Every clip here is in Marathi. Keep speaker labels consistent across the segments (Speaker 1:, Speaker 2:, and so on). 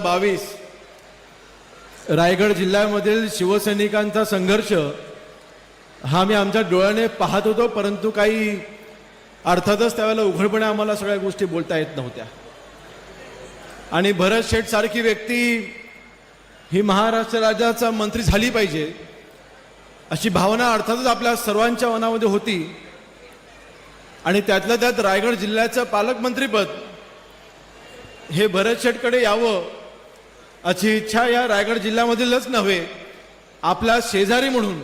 Speaker 1: बावीस रायगड जिल्ह्यामधील शिवसैनिकांचा संघर्ष हा मी आमच्या डोळ्याने पाहत होतो परंतु काही अर्थातच त्यावेळेला उघडपणे आम्हाला सगळ्या गोष्टी बोलता येत नव्हत्या. आणि भरत शेठ सारखी व्यक्ती ही महाराष्ट्र राज्याचा मंत्री झाली पाहिजे अशी भावना अर्थातच आपल्या सर्वांच्या मनामध्ये होती. आणि त्यातल्या त्यात रायगड जिल्ह्याचं पालकमंत्रीपद हे भरत शेठकडे यावं अशी इच्छा या रायगड जिल्ह्यामधीलच नव्हे. आपला शेजारी म्हणून.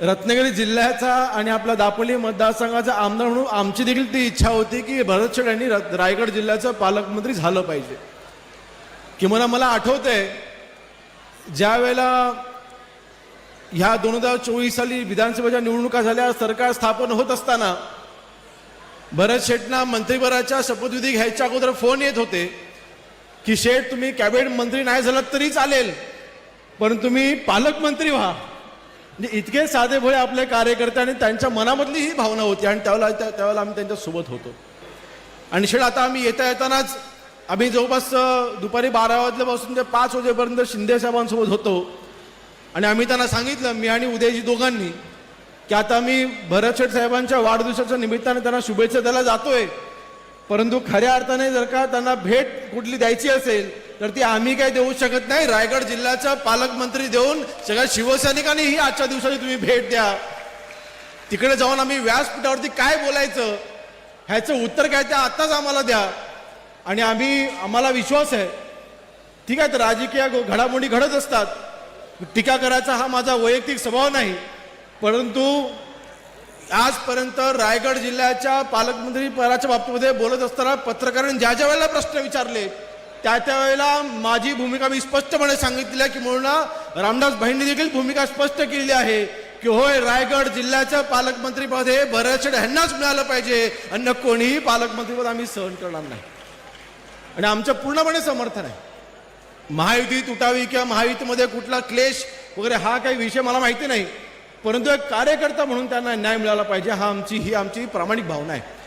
Speaker 1: रत्नागिरी जिल्ह्याचा आणि आपला दापोली मतदारसंघाचा आमदार म्हणून आमची देखील ती इच्छा होती की भरत शेड यांनी रायगड जिल्ह्याचं पालकमंत्री झालं पाहिजे. किंवा मला आठवतंय ज्या वेळेला ह्या दोन हजार चोवीस साली विधानसभेच्या निवडणुका झाल्या सरकार स्थापन होत असताना भरत शेटना मंत्रीपदाच्या शपथविधी घ्यायच्या अगोदर फोन येत होते. की शेठ तुम्ही कॅबिनेट मंत्री नाही झालात तरी चालेल पण तुम्ही पालकमंत्री व्हा. म्हणजे इतके साधे भोळे आपले कार्यकर्ते आणि त्यांच्या मनामधली ही भावना होती आणि त्यावेळेला त्या- त्यावेळेला आम्ही त्यांच्यासोबत होतो. आणि शेठ आता आम्ही येता येतानाच आम्ही जवळपास दुपारी बारा वाजल्यापासून ते पाच वाजेपर्यंत शिंदे साहेबांसोबत होतो. आणि आम्ही त्यांना सांगितलं मी आणि उदयजी दोघांनी की आता मी भरत शेठ साहेबांच्या वाढदिवसाच्या निमित्ताने त्यांना शुभेच्छा द्यायला जातोय. परंतु खऱ्या अर्थाने जर का त्यांना भेट कुठली द्यायची असेल तर ती आम्ही काही देऊ शकत नाही. रायगड जिल्ह्याचा पालकमंत्री देऊन सगळ्या शिवसैनिकांनी ही आजच्या दिवसाची तुम्ही भेट द्या. तिकडे जाऊन आम्ही व्यासपीठावरती काय बोलायचं ह्याचं उत्तर काय ते आत्ताच आम्हाला द्या. आणि आम्ही आम्हाला विश्वास आहे. ठीक आहे तर राजकीय घडामोडी घडत असतात. टीका करायचा हा माझा वैयक्तिक स्वभाव नाही. परंतु आजपर्यंत रायगड जिल्ह्याच्या पालकमंत्री पदाच्या बाबतीमध्ये बोलत असताना पत्रकारांनी ज्या ज्या वेळेला प्रश्न विचारले त्या त्या वेळेला माझी भूमिका मी स्पष्टपणे सांगितली आहे की म्हणून रामदास भाईंनी देखील भूमिका स्पष्ट केलेली आहे की होय रायगड जिल्ह्याचं पालकमंत्रीपद हे भरत ह्यांनाच मिळालं पाहिजे अन्य कोणीही पालकमंत्रीपद आम्ही सहन करणार नाही. आणि आमचं पूर्णपणे समर्थन आहे. महायुती तुटावी किंवा महायुतीमध्ये कुठला क्लेश वगैरे हा काही विषय मला माहिती नाही. परंतु एक कार्यकर्ता म्हणून त्यांना न्याय मिळाला पाहिजे. हा आमची ही आमची प्रामाणिक भावना आहे.